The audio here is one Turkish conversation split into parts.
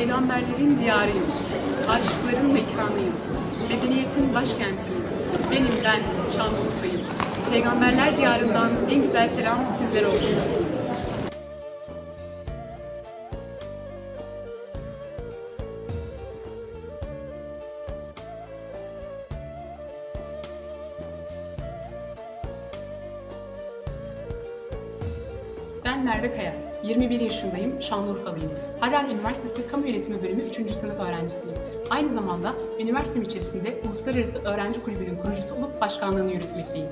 Peygamberlerin diyarıyım. Aşıkların mekanıyım. Medeniyetin başkentiyim. Benim ben Şanlıurfa'yım. Peygamberler diyarından en güzel selam sizlere olsun. Ben Merve Kaya, 21 yaşındayım, Şanlıurfalıyım. Harran Üniversitesi Kamu Yönetimi Bölümü 3. sınıf öğrencisiyim. Aynı zamanda üniversitem içerisinde Uluslararası Öğrenci Kulübü'nün kurucusu olup başkanlığını yürütmekteyim.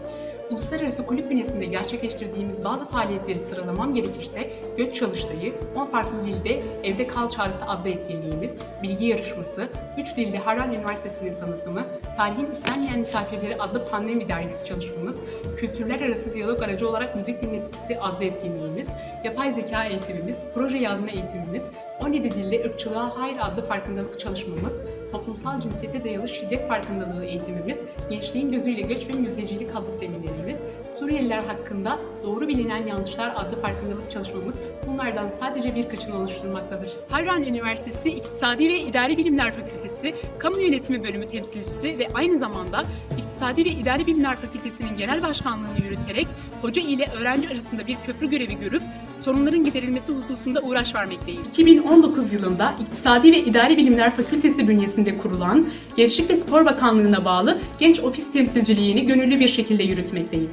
Uluslararası kulüp bünyesinde gerçekleştirdiğimiz bazı faaliyetleri sıralamam gerekirse Göç Çalıştayı, 10 farklı dilde Evde Kal Çağrısı adlı etkinliğimiz, bilgi yarışması, 3 dilde Harran Üniversitesi'nin tanıtımı, Tarihin İstenmeyen Misafirleri adlı pandemi dergisi çalışmamız, Kültürler Arası Diyalog Aracı olarak Müzik Dinletisi adlı etkinliğimiz, Yapay Zeka eğitimimiz, Proje Yazma eğitimimiz, 17 dilde Irkçılığa Hayır adlı farkındalık çalışmamız, Toplumsal Cinsiyete Dayalı Şiddet Farkındalığı eğitimimiz, Gençliğin Gözüyle Göç ve Mültecilik adlı seminerimiz, Suriyeliler hakkında Doğru Bilinen Yanlışlar adlı farkındalık çalışmamız bunlardan sadece birkaçını oluşturmaktadır. Harran Üniversitesi İktisadi ve İdari Bilimler Fakültesi Kamu Yönetimi Bölümü temsilcisi ve aynı zamanda İktisadi ve İdari Bilimler Fakültesi'nin genel başkanlığını yürüterek hoca ile öğrenci arasında bir köprü görevi görüp sorunların giderilmesi hususunda uğraş vermekteyim. 2019 yılında İktisadi ve İdari Bilimler Fakültesi bünyesinde kurulan Gençlik ve Spor Bakanlığı'na bağlı Genç Ofis Temsilciliğini gönüllü bir şekilde yürütmekteyim.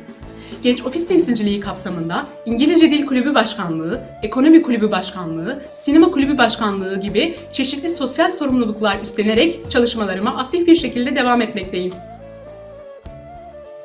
Genç Ofis Temsilciliği kapsamında İngilizce Dil Kulübü Başkanlığı, Ekonomi Kulübü Başkanlığı, Sinema Kulübü Başkanlığı gibi çeşitli sosyal sorumluluklar üstlenerek çalışmalarıma aktif bir şekilde devam etmekteyim.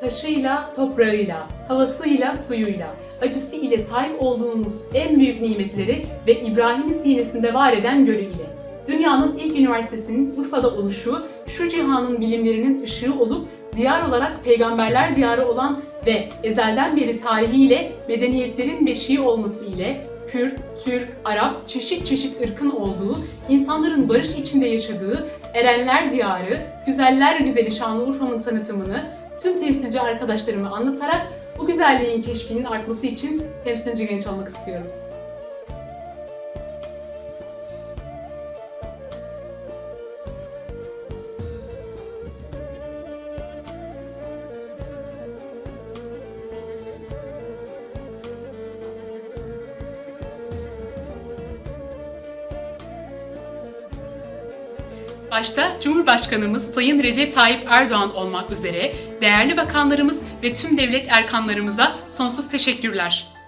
Taşıyla, toprağıyla, havasıyla, suyuyla, acısı ile sahip olduğumuz en büyük nimetleri ve İbrahim'in sinesinde var eden gölü ile. Dünyanın ilk üniversitesinin Urfa'da oluşu, şu cihanın bilimlerinin ışığı olup diyar olarak peygamberler diyarı olan ve ezelden beri tarihiyle medeniyetlerin beşiği olması ile Kürt, Türk, Arap çeşit çeşit ırkın olduğu, insanların barış içinde yaşadığı Erenler Diyarı, Güzeller Güzeli Şanlıurfa'nın tanıtımını tüm temsilci arkadaşlarıma anlatarak bu güzelliğin keşfinin artması için temsilci genç olmak istiyorum. Başta Cumhurbaşkanımız Sayın Recep Tayyip Erdoğan olmak üzere değerli bakanlarımız ve tüm devlet erkanlarımıza sonsuz teşekkürler.